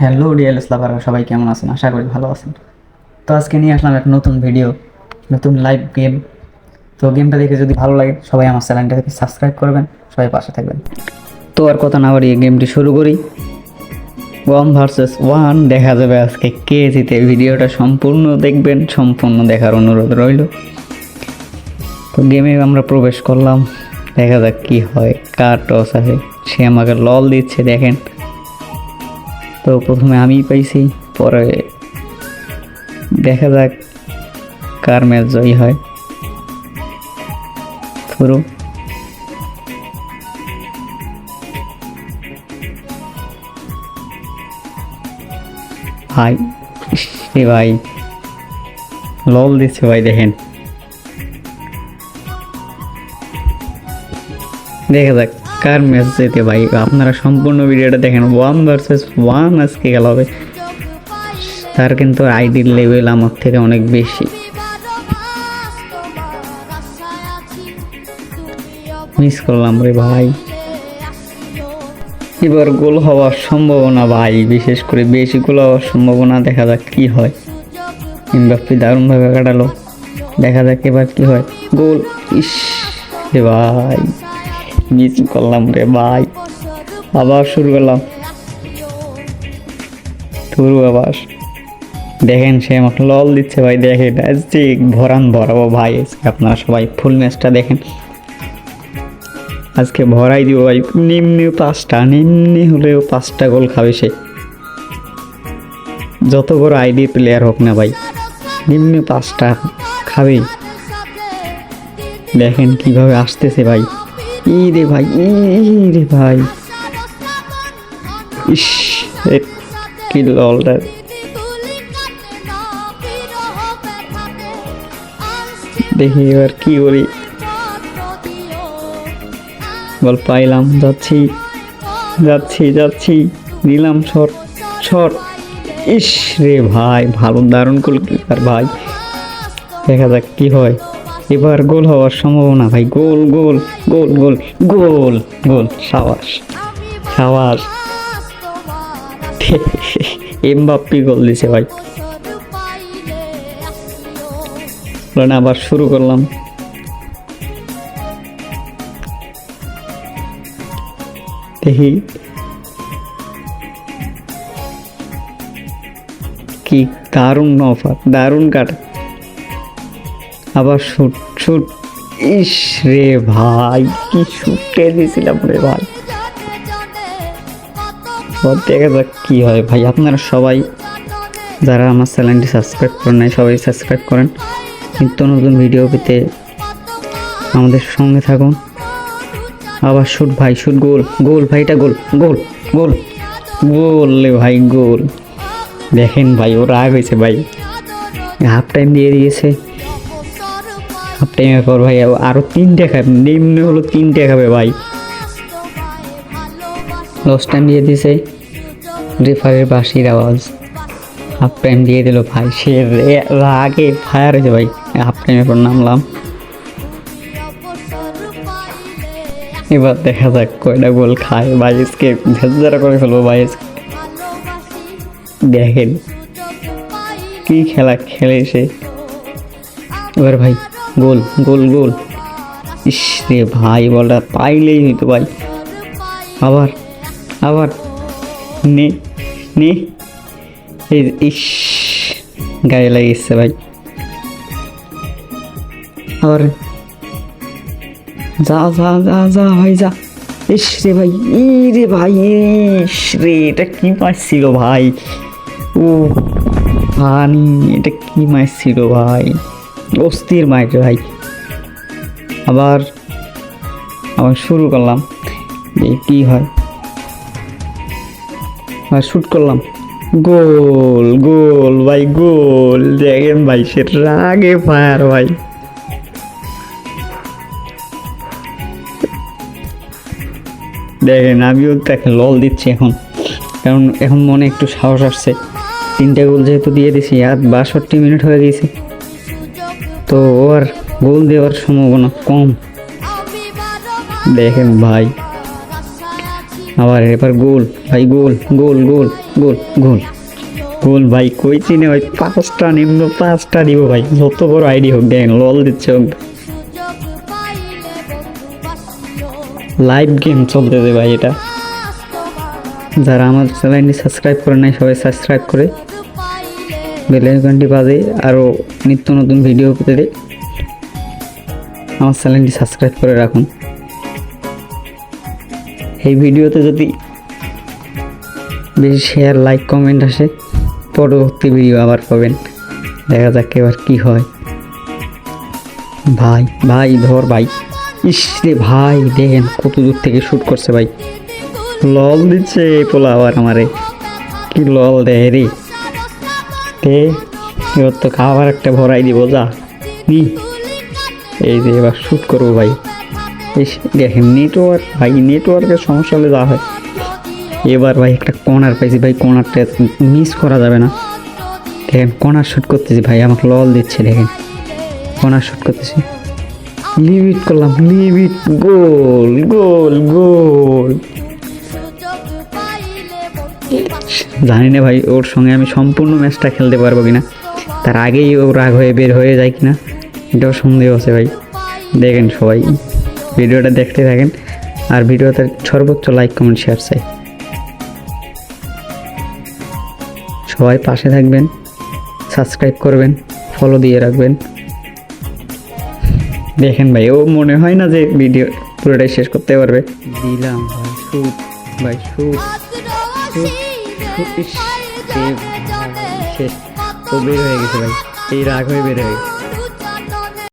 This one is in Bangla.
হ্যালো ডিএলএস লাভাররা সবাই কেমন আছেন? আশা করি ভালো আছেন। তো আজকে নিয়ে আসলাম এক নতুন ভিডিও নতুন লাইভ গেম তো গেমটা দেখে যদি ভালো লাগে, সবাই আমার চ্যানেলটাকে সাবস্ক্রাইব করবেন, সবাই পাশে থাকবেন। তো আর কথা না বাড়িয়ে গেমটি শুরু করি। ওয়ান ভার্সেস ওয়ান দেখা যাবে আজকে কে জিতে ভিডিওটা সম্পূর্ণ দেখবেন, সম্পূর্ণ দেখার অনুরোধ রইল। তো গেমে আমরা প্রবেশ করলাম। দেখা যাক কি হয়। কার টস আছে সে আমাকে লল দিচ্ছে, দেখেন। তো প্রথমে আমি পাইছি, পরে দেখা যাক কার ম্যাচ জয়ী হয়। শুরু। ভাই, সে ভাই। লল দিচ্ছে ভাই, দেখেন। দেখা যাক। কার ম্যাচ যেতে ভাই, আপনারা সম্পূর্ণ ভিডিওটা দেখেন। ওয়ান ভার্সেস ওয়ান আজকে গেল হবে তার কিন্তু আইডির লেভেল আমার থেকে অনেক বেশি। মিস করলাম রে ভাই। এবার গোল হওয়ার সম্ভাবনা ভাই, বিশেষ করে বেশি গোল হওয়ার সম্ভাবনা, দেখা যাক কি হয়। এমবাপ্পি দারুণভাবে কাটালো। দেখা যাক এবার কি হয়। গোল, ইস রে ভাই। মিস করলাম রে ভাই। আবার শুরু করলাম। শুরু আবার। দেখেন সে আমাকে লল দিচ্ছে ভাই, দেখেন আজকে ভরান ভরাবো ভাই আপনারা সবাই ফুল ম্যাচটা দেখেন। আজকে ভরাই দিব ভাই নিম্নে পাঁচটা, নিম্নে হলেও পাঁচটা গোল খাবে সে। যত বড় আইডি প্লেয়ার হোক না ভাই, নিম্নে পাঁচটা খাবে। দেখেন কীভাবে আসতেছে ভাই। ই রে ভাই, ই রে ভাই। ইস কি ললটা দেখি এবার কি করি। বল, পাইলাম, যাচ্ছি। যাচ্ছি যাচ্ছি, নিলাম শট শট। ইস রে ভাই, ভালো দারুণ গোলকিপার ভাই। দেখা যাক কি হয়। এবার গোল হওয়ার সম্ভাবনা, ভাই। গোল গোল গোল গোল গোল গোল। সাবাস সাবাস। এমবাপ্পি গোল দিছে, ভাই। আবার শুরু করলাম। দেখি। কি দারুণ অফার দারুণ কাটা। আবার শুট শুট ইস রে ভাই, কি শুটে দিয়েছিলাম রে ভাই। দেখা যাক কি হয় ভাই। আপনারা সবাই যারা আমার চ্যানেলটি সাবস্ক্রাইব করেন নাই, সবাই সাবস্ক্রাইব করেন। নিত্য নতুন ভিডিও পেতে আমাদের সঙ্গে থাকুন। আবার শুট ভাই শুট গোল গোল ভাইটা গোল গোল গোল। গোল রে ভাই, গোল। দেখেন ভাই, ও রাগ হয়েছে ভাই। হাফ টাইম দিয়ে দিয়েছে। হাফ টাইমের পর ভাই আরও তিনটে খাবে, নিম্ন হলো তিনটে খাবে ভাই। লস টাইম দিয়ে দিছে রেফারের বাঁশির আওয়াজ। হাফ টাইম দিয়ে দিল ভাই, সে রাগে ফায়ার হয়েছে ভাই হাফ টাইমের পর নামলাম। এবার দেখা যাক কয়টা গোল খায় বাইসকে ভেজারা করে ফেলব বাইস দেখেন, কি খেলা খেলে সে। এবার ভাই গোল গোল গোল। ইস রে ভাই, বলটা পাইলেই হইতো ভাই। আবার আবার। নে নে। ইস, গায়ে লাগিয়েছে ভাই। আবার। যা যা যা যা, ভাই, যা। ইস রে ভাই, ই রে ভাই, ইস রে, এটা কি মাছ ছিল ভাই? ও পানি এটা কি মাছ ছিল ভাই? অস্থির রে ভাই। আবার আবার শুরু করলাম। যে কি হয়? আর শুট করলাম। গোল গোল ভাই, গোল। দেখেন ভাই, সে রাগে ফায়ার ভাই। দেখেন, আমিও তাকে লল দিচ্ছি এখন। কারণ এখন মনে একটু সাহস আসছে। তিনটে গোল যেহেতু দিয়ে দিছি, আর বাষট্টি মিনিট হয়ে গিয়েছে তো ও আর গোল দেওয়ার সম্ভাবনা কম। দেখেন ভাই। আবার এবার গোল, ভাই গোল গোল গোল গোল গোল। গোল ভাই কই চিনে ভাই? পাঁচটা নিম্ন, পাঁচটা দিব ভাই। যত বড় আইডি হোক, দেখেন, লল দিচ্ছে হোক। লাইভ গেম চলতেছে ভাই এটা। যারা আমার চ্যানেলটি সাবস্ক্রাইব করে নাই, সবাই সাবস্ক্রাইব করে। বেল আইকনটি বাজে আরও নিত্য নতুন ভিডিও পেতে আমার চ্যানেলটি সাবস্ক্রাইব করে রাখুন। এই ভিডিওতে যদি বেশি শেয়ার লাইক কমেন্ট আসে, পরবর্তী ভিডিও আবার পাবেন। দেখা যাক এবার কি হয়। ভাই ভাই, ধর ভাই। ইস রে ভাই, দেখেন কত দূর থেকে শ্যুট করছে ভাই। লল দিচ্ছে পোলা আবার আমারে। কি লল দেয় রে। তে এবার তো খাবার একটা ভরাই দিব, যা। নি এই যে এবার শ্যুট করব ভাই। দেখেন নেটওয়ার্ক ভাই নেটওয়ার্কের সমস্যা হলে যা হয়। এবার ভাই একটা কর্নার পাইছি, ভাই কর্নারটা মিস করা যাবে না। দেখেন কর্নার শ্যুট করতেছি, ভাই, আমাকে লল দিচ্ছে, দেখেন। কর্নার শ্যুট করতেছি। লিমিট করলাম লিমিট গোল গোল গোল জানি না ভাই, ওর সঙ্গে আমি সম্পূর্ণ ম্যাচটা খেলতে পারব কিনা। তার আগেই ও রাগ হয়ে বের হয়ে যায় কিনা, এটাও সন্দেহ আছে ভাই। দেখেন সবাই, ভিডিওটা দেখতে থাকেন। আর ভিডিওতে সর্বোচ্চ লাইক কমেন্ট শেয়ার চাই। সবাই পাশে থাকবেন সাবস্ক্রাইব করবেন ফলো দিয়ে রাখবেন। দেখেন ভাই, ও মনে হয় না যে ভিডিও পুরোটাই শেষ করতে পারবে। দিলাম ভাই শুট ভাই শুট শেষ। ও বের হয়ে গেছিলাম এই রাগ হয়ে বের হয়ে